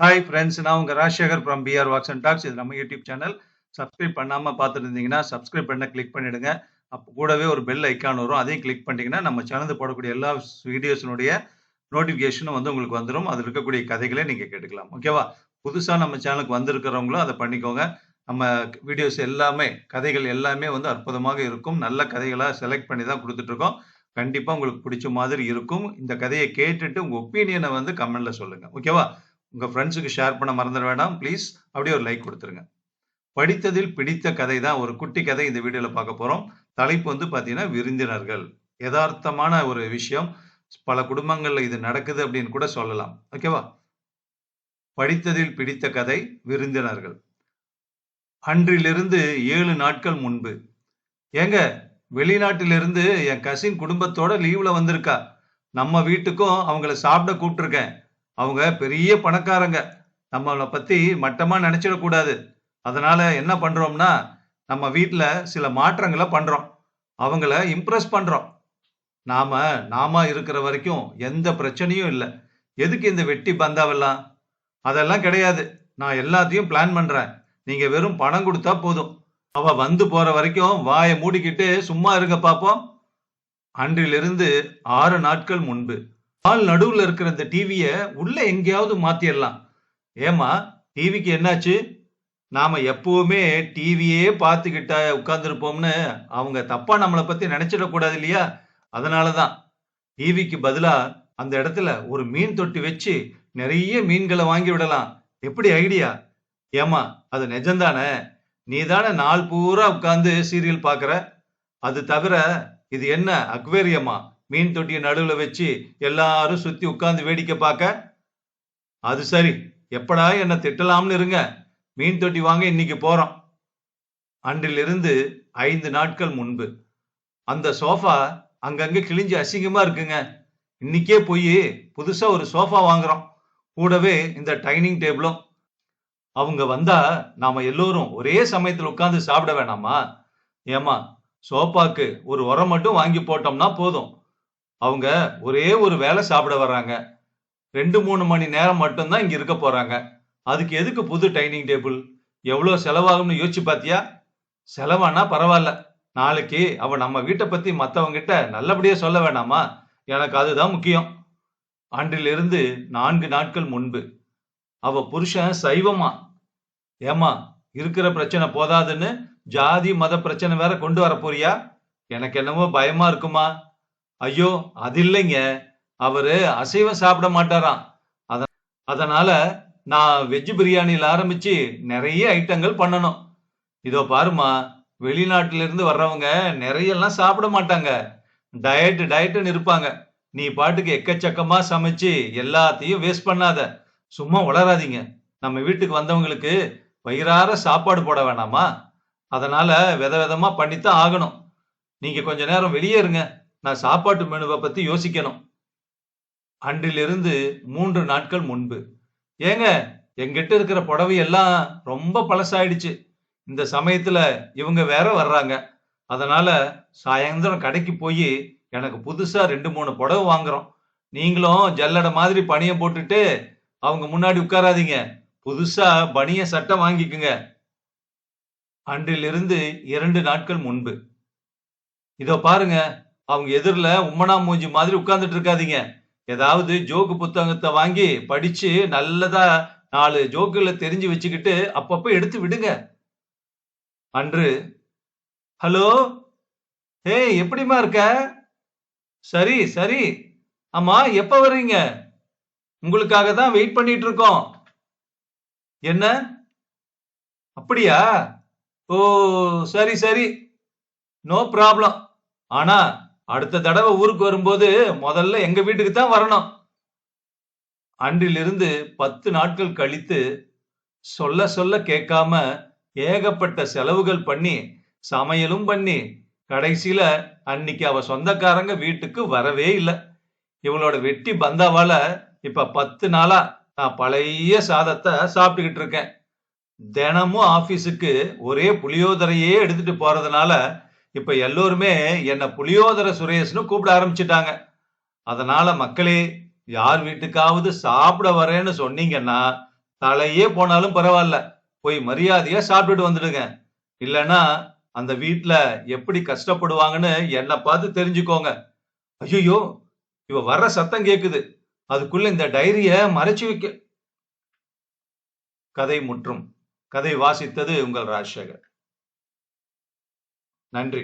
Hi friends நான் உங்கள் Rajasekar from PR Vax and Tax இது நம்ம யூடியூப் சேனல் சப்ஸ்கிரைப் பண்ணாமல் பார்த்துட்டு இருந்தீங்கன்னா சப்ஸ்கிரைப் பண்ண கிளிக் பண்ணிடுங்க. அப்போ கூடவே ஒரு பெல் ஐக்கான் வரும். அதையும் கிளிக் பண்ணிட்டீங்கன்னா நம்ம சேனல் போடக்கூடிய எல்லா வீடியோஸினுடைய நோட்டிஃபிகேஷனும் வந்து உங்களுக்கு வந்துடும் அதில் இருக்கக்கூடிய கதைகளை நீங்கள் கேட்டுக்கலாம். ஓகேவா புதுசாக நம்ம சேனலுக்கு வந்திருக்கிறவங்களும் அதை பண்ணிக்கோங்க. நம்ம வீடியோஸ் எல்லாமே கதைகள் எல்லாமே வந்து அற்புதமாக இருக்கும். நல்ல கதைகளாக செலக்ட் பண்ணி தான் கொடுத்துட்ருக்கோம். கண்டிப்பாக உங்களுக்கு பிடிச்ச மாதிரி இருக்கும். இந்த கதையை கேட்டுட்டு உங்கள் ஒப்பீனியனை வந்து கமெண்டில் சொல்லுங்கள் ஓகேவா உங்க ஃப்ரெண்ட்ஸுக்கு ஷேர் பண்ண மறந்துட வேண்டாம். ப்ளீஸ் அப்படியே ஒரு லைக் கொடுத்துருங்க. படித்ததில் பிடித்த கதை தான் ஒரு குட்டி கதை இந்த வீடியோல பார்க்க போறோம். தலைப்பு வந்து பாத்தீங்கன்னா விருந்தினர்கள். யதார்த்தமான ஒரு விஷயம். பல குடும்பங்கள்ல இது நடக்குது அப்படின்னு கூட சொல்லலாம். ஓகேவா படித்ததில் பிடித்த கதை விருந்தினர்கள். அன்றிலிருந்து ஏழு நாட்கள் முன்பு. ஏங்க வெளிநாட்டிலிருந்து என் கசின் குடும்பத்தோட லீவ்ல வந்திருக்கா. நம்ம வீட்டுக்கும் அவங்கள சாப்பிட கூப்பிட்டுருக்கேன். அவங்க பெரிய பணக்காரங்க. நம்மளை பத்தி மட்டமா நினைச்சிடக்கூடாது. அதனால என்ன பண்றோம்னா நம்ம வீட்டில் சில மாற்றங்களை பண்றோம். அவங்கள இம்ப்ரெஸ் பண்றோம். நாம நாம இருக்கிற வரைக்கும் எந்த பிரச்சனையும் இல்லை. எதுக்கு இந்த வெட்டி பந்தாவெல்லாம்? அதெல்லாம் கிடையாது. நான் எல்லாத்தையும் பிளான் பண்றேன். நீங்க வெறும் பணம் கொடுத்தா போதும். அவ வந்து போற வரைக்கும் வாயை மூடிக்கிட்டு சும்மா இருங்க பார்ப்போம் அன்றிலிருந்து ஆறு நாட்கள் முன்பு. ஆள் நடுவில் இருக்கிற இந்த டிவியை உள்ள எங்கேயாவது மாத்திடலாம் ஏமா டிவிக்கு என்னாச்சு? நாம எப்பவுமே டிவியே பார்த்துக்கிட்ட உட்கார்ந்துருப்போம்னு அவங்க தப்பா நம்மளை பத்தி நினைச்சிடக்கூடாது இல்லையா? அதனாலதான். டிவிக்கு பதிலா அந்த இடத்துல ஒரு மீன் தொட்டி வச்சு நிறைய மீன்களை வாங்கி விடலாம். எப்படி ஐடியா? ஏமா அது நிஜம்தானே? நீ தானே நாள் பூரா உட்கார்ந்து சீரியல் பாக்குற அது தவிர இது என்ன அக்வேரியமா? மீன் தொட்டியை நடுவில் வச்சு எல்லாரும் சுத்தி உட்கார்ந்து வேடிக்கை பார்க்க? அது சரி. எப்படா என்ன திட்டலாம்னு இருங்க. மீன் தொட்டி வாங்க இன்னைக்கு போறோம். அன்றிலிருந்து ஐந்து நாட்கள் முன்பு. அந்த சோஃபா அங்கங்க கிழிஞ்சு அசிங்கமா இருக்குங்க. இன்னைக்கே போய் புதுசா ஒரு சோஃபா வாங்குறோம். கூடவே இந்த டைனிங் டேபிளும். அவங்க வந்தா நாம எல்லோரும் ஒரே சமயத்தில் உட்காந்து சாப்பிட வேணாமா? ஏமா சோப்பாக்கு ஒரு உரம் மட்டும் வாங்கி போட்டோம்னா போதும். அவங்க ஒரே ஒரு வேலை சாப்பிட வர்றாங்க. ரெண்டு மூணு மணி நேரம் மட்டும்தான் இங்க இருக்க போறாங்க. அதுக்கு எதுக்கு புது டைனிங் டேபிள்? எவ்வளோ செலவாகும்னு யோசிச்சு பாத்தியா? செலவானா பரவாயில்ல. நாளைக்கு அவ நம்ம வீட்டை பத்தி மற்றவங்கிட்ட கிட்ட நல்லபடியா சொல்ல வேணாமா? எனக்கு அதுதான் முக்கியம். அன்றிலிருந்து நான்கு நாட்கள் முன்பு. அவ புருஷன் சைவமா? ஏமா இருக்கிற பிரச்சனை போதாதுன்னு ஜாதி மத பிரச்சனை வேற கொண்டு வர போறியா? எனக்கு என்னவோ பயமா இருக்குமா? ஐயோ அது இல்லைங்க. அவரு அசைவம் சாப்பிட மாட்டாராம். அத அதனால நான் வெஜ் பிரியாணியில ஆரம்பிச்சு நிறைய ஐட்டங்கள் பண்ணணும். இதோ பாருமா வெளிநாட்டுல இருந்து வர்றவங்க நிறையெல்லாம் சாப்பிட மாட்டாங்க. டயட் டயட்னு இருப்பாங்க. நீ பாட்டுக்கு எக்கச்சக்கமா சமைச்சு எல்லாத்தையும் வேஸ்ட் பண்ணாத. சும்மா உளராதீங்க நம்ம வீட்டுக்கு வந்தவங்களுக்கு வயிறார சாப்பாடு போட வேணாமா? அதனால வித விதமா பண்ணித்தான் ஆகணும். நீங்க கொஞ்ச நேரம் வெளியே இருங்க. நான் சாப்பாட்டு மெனுவை பத்தி யோசிக்கணும். அன்றிலிருந்து மூன்று நாட்கள் முன்பு. ஏங்க எங்கிட்ட இருக்கிற புடவை எல்லாம் ரொம்ப பழசாயிடுச்சு. இந்த சமயத்துல இவங்க வேற வர்றாங்க. அதனால சாயந்தரம் கடைக்கு போய் எனக்கு புதுசா ரெண்டு மூணு புடவை வாங்குறோம். நீங்களும் ஜல்லட மாதிரி பணியை போட்டுட்டு அவங்க முன்னாடி உட்காராதீங்க. புதுசா பனிய சட்டை வாங்கிக்குங்க. அன்றிலிருந்து இரண்டு நாட்கள் முன்பு. இதோ பாருங்க அவங்க எதிரில் உம்மனா மூஞ்சி மாதிரி உட்கார்ந்துட்டு இருக்காதீங்க. ஏதாவது ஜோக்கு புத்தகத்தை வாங்கி படிச்சு நல்லதா நாலு ஜோக்குகளை தெரிஞ்சு வச்சுக்கிட்டு அப்பப்போ எடுத்து விடுங்க. அன்று ஹலோ ஏய் எப்படிமா இருக்க? சரி சரி. ஆமா எப்ப வர்றீங்க? உங்களுக்காக தான் வெயிட் பண்ணிட்டு இருக்கோம். என்ன? அப்படியா? ஓ சரி சரி. No problem. ஆனா அடுத்த தடவை ஊருக்கு வரும்போது முதல்ல எங்க வீட்டுக்கு தான் வரணும். அன்றிலிருந்து பத்து நாட்கள் கழித்து சொல்ல சொல்ல கேட்காம ஏகப்பட்ட செலவுகள் பண்ணி சமையலும் பண்ணி கடைசியில அன்னைக்கு அவ சொந்தக்காரங்க வீட்டுக்கு வரவே இல்லை. இவளோட வெட்டி பந்தாவால இப்ப பத்து நாளா நான் பழைய சாதத்தை சாப்பிட்டுக்கிட்டு இருக்கேன். தினமும் ஆபீஸுக்கு ஒரே புளியோதரையே எடுத்துட்டு போறதுனால இப்ப எல்லோருமே என்ன புளியோதர சுரேஷ்னு கூப்பிட ஆரம்பிச்சிட்டாங்க. அதனால மக்களே யார் வீட்டுக்காவது சாப்பிட வரேன்னு சொன்னீங்கன்னா தலையே போனாலும் பரவாயில்ல. போய் மரியாதையா சாப்பிட்டுட்டு வந்துடுங்க. இல்லைன்னா அந்த வீட்ல எப்படி கஷ்டப்படுவாங்கன்னு என்ன பார்த்து தெரிஞ்சுக்கோங்க. ஐயோ இவ வர்ற சத்தம் கேக்குது. அதுக்குள்ள இந்த டைரிய மறைச்சு வைக்க. கதை முற்றும். கதை வாசித்தது உங்கள் ராஜசேகர். நன்றி.